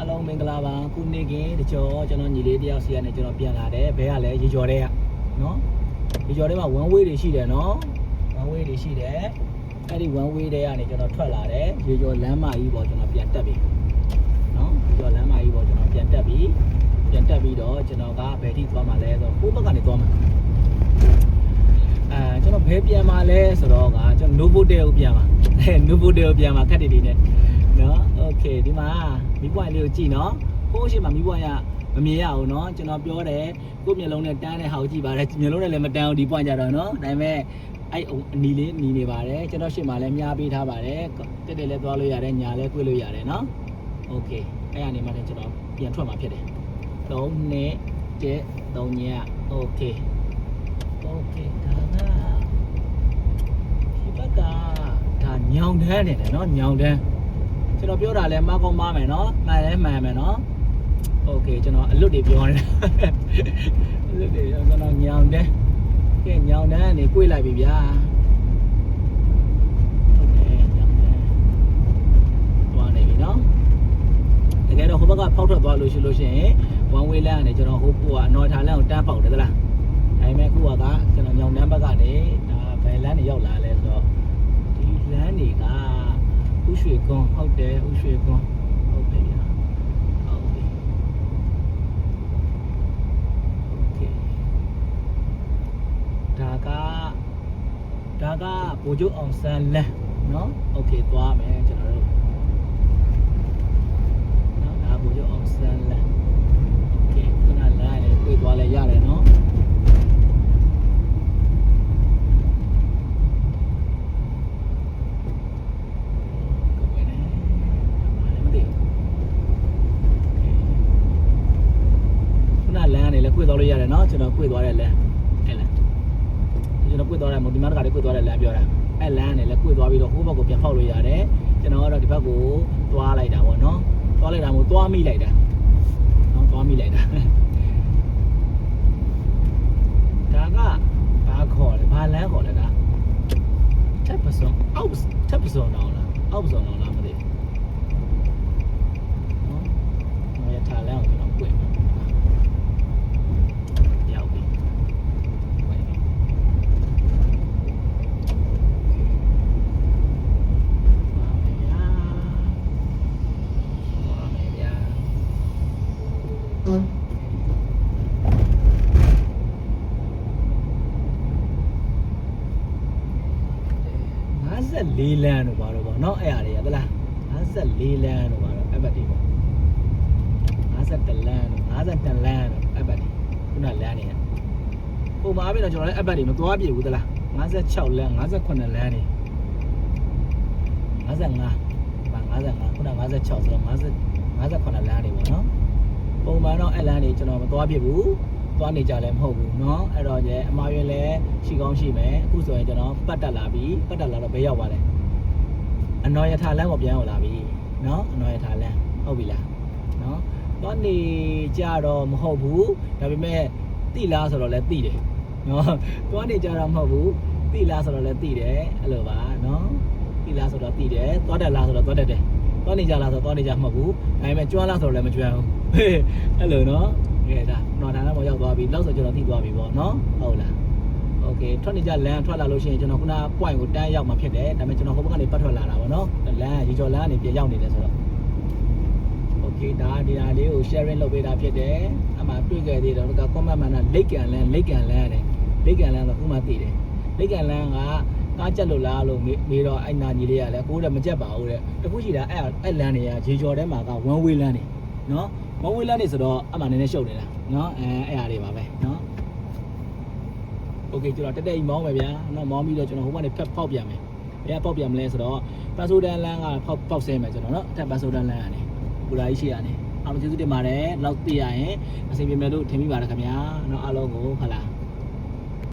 အလုံးမင်္ဂလာပါခုနေကင်းတကြောကျွန်တော်ညီလေးတယောက်စီကနေကျွန်တော်ပြန်လာတယ်ဘဲကလည်းရေကျော်တဲ့ကနော်ရေကျော်တဲ့မှာ one way တွေရှိတယ်နော် one way တွေရှိတယ်အဲ့ဒီ one way တွေကနေကျွန်တော်ထွက်လာတယ်ရေကျော်လမ်းမကြီးပေါ်ကျွန်တော်ပြန်တက်ပြီနော်ရေကျော်လမ်းမကြီးပေါ်ကျွန်တော်ပြန်တက်ပြီပြန်တက်ပြီးတော့ကျွန်တော်ကဘယ်ထိသွားမှာလဲဆိုတော့ကိုယ့်ဘက်ကနေသွားမှာအဲကျွန်တော်ဘယ်ပြန်မှာလဲဆိုတော့ကကျွန်တော် Novotel ကိုပြန်မှာအဲ Novotel ကိုပြန်မှာခက်တီတီနဲ့ နော်โอเคဒီမှာမီးပွိုင်လေးကိုကြည့်နော်ဟိုးရှိမှာမီးပွိုင်ကမမြင်ရအောင်နော်ကျွန်တော်ပြောတယ်ကိုယ့်မျက်လုံးနဲ့တန်းတဲ့ဟာကိုကြည့်ပါတယ်မျက်လုံးနဲ့လည်းမတန်းဘူးဒီပွိုင်ကြတော့နော်ဒါပေမဲ့အဲ့အနီလေးနီနေပါတယ်ကျွန်တော်ရှေ့မှာလည်းမြားပေးထားပါတယ်တက်တယ်လည်းသွားလို့ရတယ်ညာလည်းကွေ့လို့ရတယ်နော်โอเคအဲ့အနေမှာလည်းကျွန်တော်ပြန်ထွက်มาဖြစ်တယ်3နှစ်1 3ညโอเคโอเคဒါကဒီဘက်ကဒါညောင်တန်းနေတယ်နော်ညောင်တန်း ကျွန်တော်ပြောတာလဲမကောင်းမမယ်နော်မှန်လဲမှန်မယ်နော်โอเคကျွန်တော်အလွတ်တွေပြောနေတာအလွတ်တွေကျွန်တော်ညောင်တယ်ကဲညောင်တယ်ကနေ꿰လိုက်ပြီဗျာဟုတ်တယ်ညောင်တယ်သွားနေပြီနော်တကယ်တော့ဟိုဘက်ကဖောက်ထွက်သွားလို့ရှိလို့ရှိရင် one way လမ်းကနေကျွန်တော်ဟိုပိုကအနော်ထားလမ်းကိုတန်းပေါက်တယ်သလားဒါပေမဲ့ခုကကျွန်တော်ညောင်တန်းဘက်ကနေဒါဘယ်လမ်းတွေရောက်လာလဲ ဲ ရွှေကွန်ဟုတ်တယ်ဥရွှေကွန်ဟုတ်တယ်ဗျာဟုတ်ပြီโอเคဒါကဒါကဗိုလ်ချုပ်အောင်ဆန်းလန်းเนาะโอเคသွားမယ် တယ်နော်ကျွန်တော်ကွေ့သွားတဲ့လမ်းအဲ့လမ်းကျွန်တော်ကွေ့သွားတဲ့မိုဒီမန်ကလည်းကွေ့သွားတဲ့လမ်းပြောတာအဲ့လမ်းနဲ့လည်းကွေ့သွားပြီးတော့ဟိုဘက်ကိုပြန်ဖောက်လို့ရတယ်ကျွန်တော်ကတော့ဒီဘက်ကိုသွားလိုက်တာပေါ့နော်သွားလိုက်တာမို့သွားမိလိုက်တာနော်သွားမိလိုက်တာဒါကဘာခေါ်လဲဘာလမ်းခေါ်လဲဒါတက်ပစုံအောက်တက်ပစုံတော့လားအောက်စုံတော့လားမသိဘူးနော်ရထားလမ်းကိုကျွန်တော်ကွေ့ 54လမ်းတို့ဘာလို့ပေါ့နော်အဲ့အရာတွေကသလား54လမ်းတို့ဘာလို့အဲ့ဘက်တွေပေါ့52လမ်း52လမ်းအဘတ်ဒီခုနလမ်းနေရပုံမှာပြီးတော့ကျွန်တော်လည်းအဘတ်ဒီမသွားပြည့်ဘူးသလား56လမ်း58လမ်းနေ55ပါ55ခုန56ဆိုတော့50 58လမ်းနေပေါ့နော်ပုံမှန်တော့အဲ့လမ်းနေကျွန်တော်မသွားပြည့်ဘူး သွားနေကြလည်းမဟုတ်ဘူးเนาะအဲ့တော့ကျအမှားရွေးလဲရှိကောင်းရှိမယ်အခုဆိုရင်ကျွန်တော်ပတ်တက်လာပြီပတ်တက်လာတော့ဘယ်ရောက်ပါလဲအနော်ရထာလမ်းကိုပြန်ရောက်လာပြီเนาะအနော်ရထာလမ်းဟုတ်ပြီလားเนาะ သွားနေကြတော့မဟုတ်ဘူးဒါပေမဲ့တိလားဆိုတော့လည်းတိတယ်နော်သွားနေကြတော့မဟုတ်ဘူးတိလားဆိုတော့လည်းတိတယ်အဲ့လိုပါနော်တိလားဆိုတော့တိတယ်သွားတယ်လားဆိုတော့သွားတတ်တယ်သွားနေကြလားဆိုတော့သွားနေကြမဟုတ်ဘူးဒါပေမဲ့ကျွမ်းလားဆိုတော့လည်းမကျွမ်းဘူးအဲ့လို နော်ကဲဒါနော်ဒါတော့ရောက်သွားပြီလောက်ဆိုကျွန်တော်တိသွားပြီပေါ့နော်ဟုတ်လားโอเคထွက်နေကြလမ်းထွက်လာလို့ရှိရင်ကျွန်တော်ခုန point ကိုတန်းရောက်มาဖြစ်တယ်ဒါပေမဲ့ကျွန်တော်ဟိုဘက်ကနေပတ်ထွက်လာတာပေါ့နော်လမ်းရေကျော်လမ်းကနေပြန်ရောက်နေတယ်ဆိုတော့ โอเคဒါဒီဟာလေးကို sharing လုပ်ပေးတာဖြစ်တယ်အမှတွေ့ခဲ့သေးတော့က comment မှာလိတ်ကန်လန်းလိတ်ကန်လန်းနဲ့လိတ်ကန်လန်းဆိုခုမှသိတယ်လိတ်ကန်လန်းကကားကြက်လို့လားလို့မေးတော့အဲ့နာညီလေးကလည်းကိုယ်လည်းမကြက်ပါဘူးတဲ့တခုရှိတာအဲ့အဲ့လန်းတွေကရေကျော်ထဲမှာက one way လန်းနေနော် one way လန်းနေဆိုတော့အမှနည်းနည်းရှုပ်နေတာနော်အဲအဲ့ဟာတွေပါပဲနော်โอเคကျွန်တော်တက်တက်ကြီးမောင်းမယ်ဗျာနော်မောင်းပြီးတော့ကျွန်တော်ဟိုဘက်နေဖက်ပေါက်ပြန်မယ်ဘယ်ကပေါက်ပြန်မလဲဆိုတော့ပန်ဆိုဒန်လန်းကပေါက်ပေါက်ဆဲမယ်ကျွန်တော်နော်အထက်ပန်ဆိုဒန်လန်းကနေ ပူလာကြီးရှိရတယ်အားလုံးကျေးဇူးတင်ပါတယ်လောက်သိရရင်အစီအပြေမယ်လို့ထင်မိပါတယ်ခင်ဗျာเนาะအားလုံးကိုဟုတ်လား